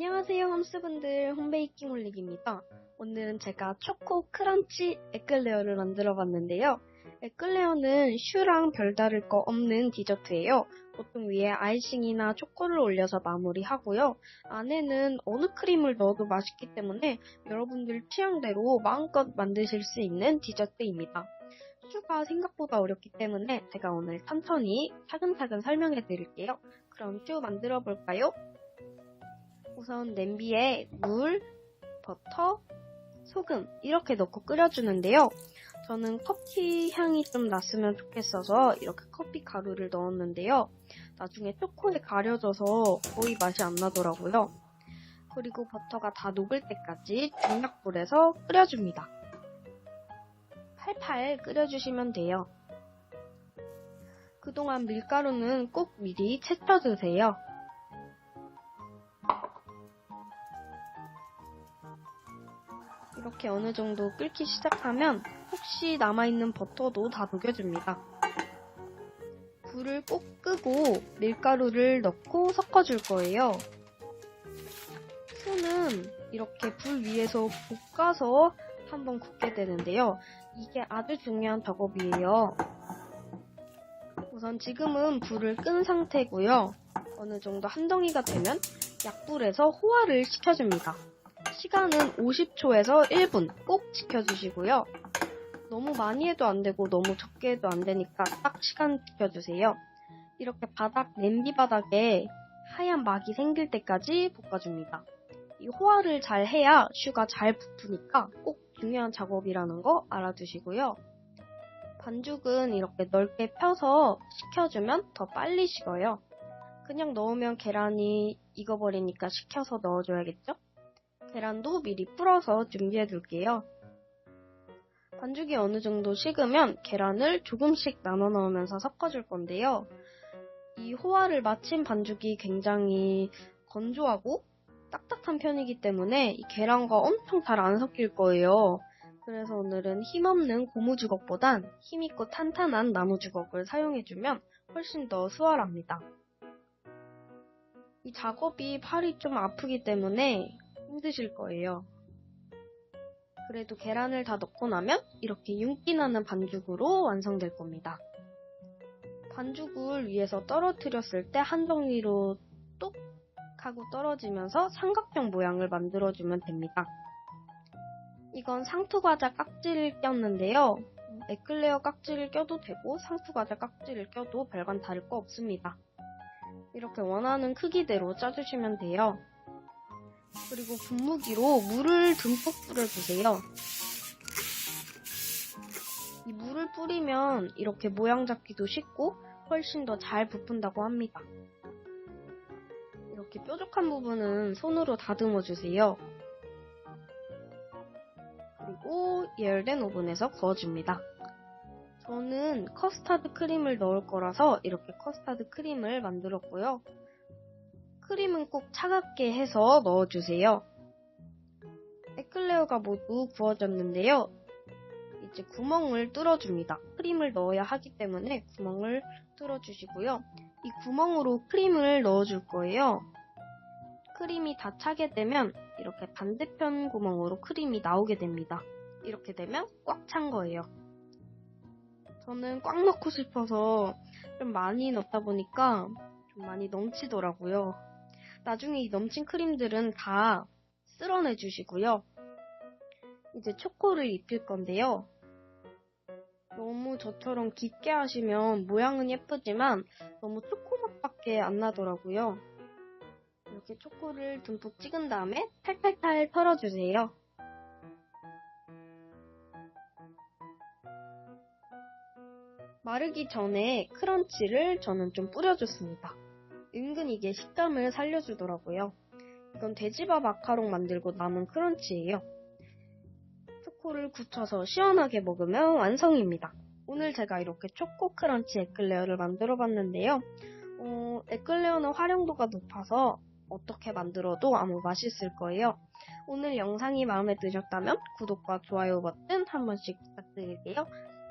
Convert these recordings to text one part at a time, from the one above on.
안녕하세요 홈스분들 홈베이킹 홀릭입니다. 오늘은 제가 초코 크런치 에클레어를 만들어 봤는데요. 에클레어는 슈랑 별다를 거 없는 디저트예요. 보통 위에 아이싱이나 초코를 올려서 마무리하고요. 안에는 어느 크림을 넣어도 맛있기 때문에 여러분들 취향대로 마음껏 만드실 수 있는 디저트입니다. 슈가 생각보다 어렵기 때문에 제가 오늘 천천히 차근차근 설명해 드릴게요. 그럼 슈 만들어 볼까요? 우선 냄비에 물, 버터, 소금 이렇게 넣고 끓여주는데요. 저는 커피 향이 좀 났으면 좋겠어서 이렇게 커피 가루를 넣었는데요. 나중에 초코에 가려져서 거의 맛이 안 나더라고요. 그리고 버터가 다 녹을 때까지 중약불에서 끓여줍니다. 팔팔 끓여주시면 돼요. 그동안 밀가루는 꼭 미리 채쳐두세요. 이렇게 어느 정도 끓기 시작하면 혹시 남아있는 버터도 다 녹여줍니다. 불을 꼭 끄고 밀가루를 넣고 섞어줄 거예요. 수는 이렇게 불 위에서 볶아서 한번 굽게 되는데요. 이게 아주 중요한 작업이에요. 우선 지금은 불을 끈 상태고요. 어느 정도 한 덩이가 되면 약불에서 호화를 시켜줍니다. 시간은 50초에서 1분 꼭 지켜주시고요. 너무 많이 해도 안 되고 너무 적게 해도 안 되니까 딱 시간 지켜주세요. 이렇게 바닥, 냄비 바닥에 하얀 막이 생길 때까지 볶아줍니다. 이 호화를 잘 해야 슈가 잘 붙으니까 꼭 중요한 작업이라는 거 알아두시고요. 반죽은 이렇게 넓게 펴서 식혀주면 더 빨리 식어요. 그냥 넣으면 계란이 익어버리니까 식혀서 넣어줘야겠죠? 계란도 미리 풀어서 준비해 둘게요. 반죽이 어느 정도 식으면 계란을 조금씩 나눠 넣으면서 섞어줄 건데요. 이 호화를 마친 반죽이 굉장히 건조하고 딱딱한 편이기 때문에 이 계란과 엄청 잘 안 섞일 거예요. 그래서 오늘은 힘없는 고무 주걱보단 힘있고 탄탄한 나무 주걱을 사용해주면 훨씬 더 수월합니다. 이 작업이 팔이 좀 아프기 때문에 힘드실 거예요. 그래도 계란을 다 넣고 나면 이렇게 윤기 나는 반죽으로 완성될 겁니다. 반죽을 위에서 떨어뜨렸을 때한 덩이로 똑 하고 떨어지면서 삼각형 모양을 만들어주면 됩니다. 이건 상투과자 깍지를 꼈는데요. 에클레어 깍지를 껴도 되고 상투과자 깍지를 껴도 별반 다를 거 없습니다. 이렇게 원하는 크기대로 짜주시면 돼요. 그리고 분무기로 물을 듬뿍 뿌려주세요. 이 물을 뿌리면 이렇게 모양 잡기도 쉽고 훨씬 더 잘 부푼다고 합니다. 이렇게 뾰족한 부분은 손으로 다듬어 주세요. 그리고 예열된 오븐에서 구워줍니다. 저는 커스타드 크림을 넣을 거라서 이렇게 커스타드 크림을 만들었고요. 크림은 꼭 차갑게 해서 넣어주세요. 에클레어가 모두 구워졌는데요. 이제 구멍을 뚫어줍니다. 크림을 넣어야 하기 때문에 구멍을 뚫어주시고요. 이 구멍으로 크림을 넣어줄 거예요. 크림이 다 차게 되면 이렇게 반대편 구멍으로 크림이 나오게 됩니다. 이렇게 되면 꽉 찬 거예요. 저는 꽉 넣고 싶어서 좀 많이 넣다 보니까 좀 많이 넘치더라고요. 나중에 이 넘친 크림들은 다 쓸어내 주시고요. 이제 초코를 입힐 건데요. 너무 저처럼 깊게 하시면 모양은 예쁘지만 너무 초코 맛밖에 안 나더라고요. 이렇게 초코를 듬뿍 찍은 다음에 탈탈탈 털어주세요. 마르기 전에 크런치를 저는 좀 뿌려줬습니다. 은근 이게 식감을 살려주더라고요. 이건 돼지밥 마카롱 만들고 남은 크런치예요. 초코를 굳혀서 시원하게 먹으면 완성입니다. 오늘 제가 이렇게 초코 크런치 에클레어를 만들어 봤는데요. 어, 에클레어는 활용도가 높아서 어떻게 만들어도 아무 맛있을 거예요. 오늘 영상이 마음에 드셨다면 구독과 좋아요 버튼 한 번씩 부탁드릴게요.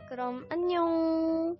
그럼 안녕!